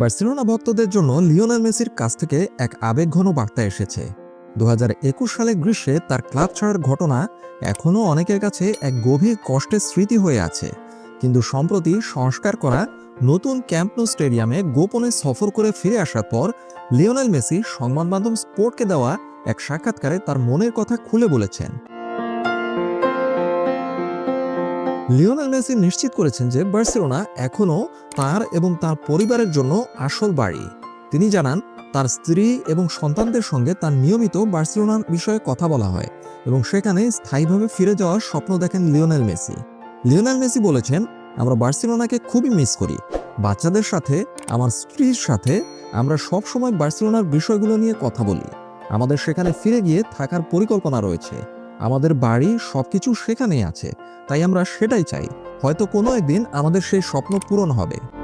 Barcelona ভক্তদের জন্য Lionel মেসির কাছ থেকে এক আবেগঘন বার্তা এসেছে। দু হাজার একুশ সালে গ্রীষ্মে তার ক্লাব ছাড়ার ঘটনা এখনও অনেকের কাছে এক গভীর কষ্টের স্মৃতি হয়ে আছে। কিন্তু সম্প্রতি সংস্কার করা নতুন ক্যাম্পনো স্টেডিয়ামে গোপনে সফর করে ফিরে আসার পর লিওনেল মেসি সংবাদ মাধ্যম স্পোর্টকে দেওয়া এক সাক্ষাৎকারে তার মনের কথা খুলে বলেছেন। লিওনেল মেসি নিশ্চিত করেছেন যে বার্সেলোনা এখনও তার এবং তার পরিবারের জন্য আসল বাড়ি। তিনি জানান, তার স্ত্রী এবং সন্তানদের সঙ্গে তার নিয়মিত বার্সেলোনার বিষয়ে কথা বলা হয় এবং সেখানে স্থায়ীভাবে ফিরে যাওয়ার স্বপ্ন দেখেন লিওনেল মেসি। লিওনেল মেসি বলেছেন, আমরা বার্সেলোনাকে খুবই মিস করি। বাচ্চাদের সাথে, আমার স্ত্রীর সাথে আমরা সব সময় বার্সেলোনার বিষয়গুলো নিয়ে কথা বলি। আমাদের সেখানে ফিরে গিয়ে থাকার পরিকল্পনা রয়েছে। আমাদের বাড়ি সবকিছু সেখানেই আছে, তাই আমরা সেটাই চাই। হয়তো কোনো একদিন আমাদের সেই স্বপ্ন পূরণ হবে।